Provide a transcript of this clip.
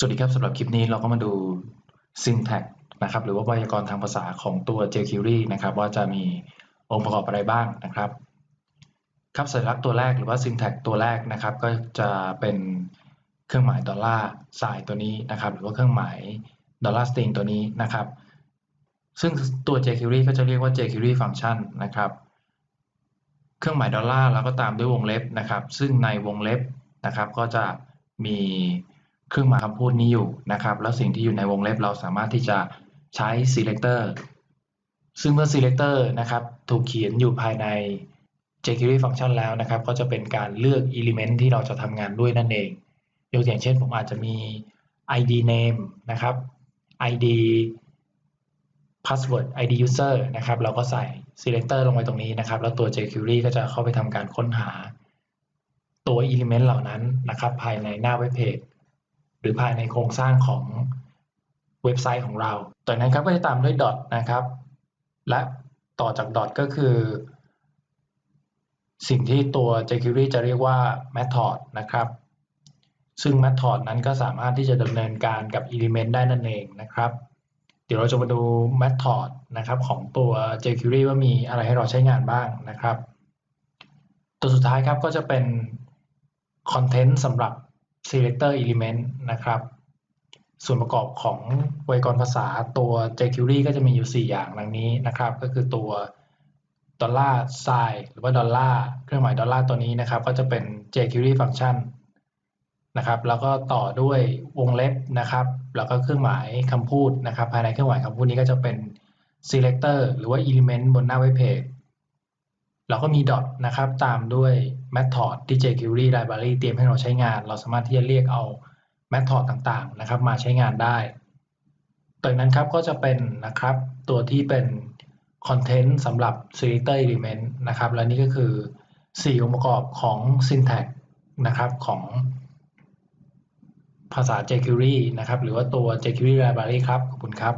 สวัสดีครับสำหรับคลิปนี้เราก็มาดู syntax นะครับหรือว่าไวยากรณ์ทางภาษาของตัว jQuery นะครับว่าจะมีองค์ประกอบอะไรบ้างนะครับครับสัญลักษณ์ตัวแรกหรือว่า syntax ตัวแรกนะครับ ก็จะเป็นเครื่องหมายดอลลาร์ไซน์ตัวนี้นะครับ หรือว่าเครื่องหมายดอลลาร์สตริงตัวนี้นะครับ ซึ่งตัว jQuery ก็จะเรียกว่า jQuery function นะครับ เครื่องหมายดอลลาร์แล้วก็ตามด้วยวงเล็บนะครับ ซึ่งในวงเล็บนะครับก็จะมี เครื่องหมายคำพูดนี้อยู่นะครับ แล้วสิ่งที่อยู่ในวงเล็บเราสามารถที่จะใช้ selector ซึ่งเมื่อ selector นะครับถูกเขียนอยู่ภายใน jQuery function แล้วนะครับ ก็จะเป็นการเลือก element ที่เราจะทำงานด้วยนั่นเอง ยกอย่างเช่นผมอาจจะมี id name นะครับ id password id user นะครับ เราก็ใส่ selector ลงไปตรงนี้นะครับ แล้วตัว jQuery ก็จะเข้าไปทำการค้นหาตัว element เหล่านั้นนะครับ ภายในหน้าเว็บเพจ หรือภายในโครงสร้างของเว็บไซต์ของเราต่อนั้นครับก็จะตามด้วย dot นะครับ และต่อจาก dot ก็คือ สิ่งที่ตัว jQuery จะเรียกว่า method นะครับ ซึ่ง method นั้นก็สามารถที่จะดำเนินการกับ element ได้นั่นเองนะครับ เดี๋ยวเราจะมาดู method นะครับของตัว jQuery ว่ามีอะไรให้เราใช้งานบ้างนะครับ ตัวสุดท้ายครับก็จะเป็น content สำหรับ selector element นะครับ ส่วนประกอบของไวยากรณ์ภาษาตัว jQuery ก็จะมีอยู่ 4 อย่างดังนี้นะครับ ก็คือตัวดอลลาร์ไซน์หรือว่าดอลลาร์เครื่องหมายดอลลาร์ตัวนี้นะครับ ก็จะเป็น jQuery function นะครับแล้วก็ต่อด้วยวงเล็บนะครับ แล้วก็เครื่องหมายคำพูดนะครับ ภายในเครื่องหมายคำพูดนี้ก็จะเป็น selector หรือว่า element บนหน้าเว็บเพจ เราก็มี dot นะครับตามด้วย method ที่ jQuery library เตรียมให้เราใช้งาน เราสามารถที่จะเรียกเอา method ต่างๆนะครับมาใช้งานได้จากนั้นครับก็จะเป็นนะครับตัวที่เป็น content สำหรับ selector element นะครับและนี่ก็คือ 4 องค์ประกอบของ syntax นะครับของภาษา jQuery นะครับหรือว่าตัว jQuery library ครับ ขอบคุณครับ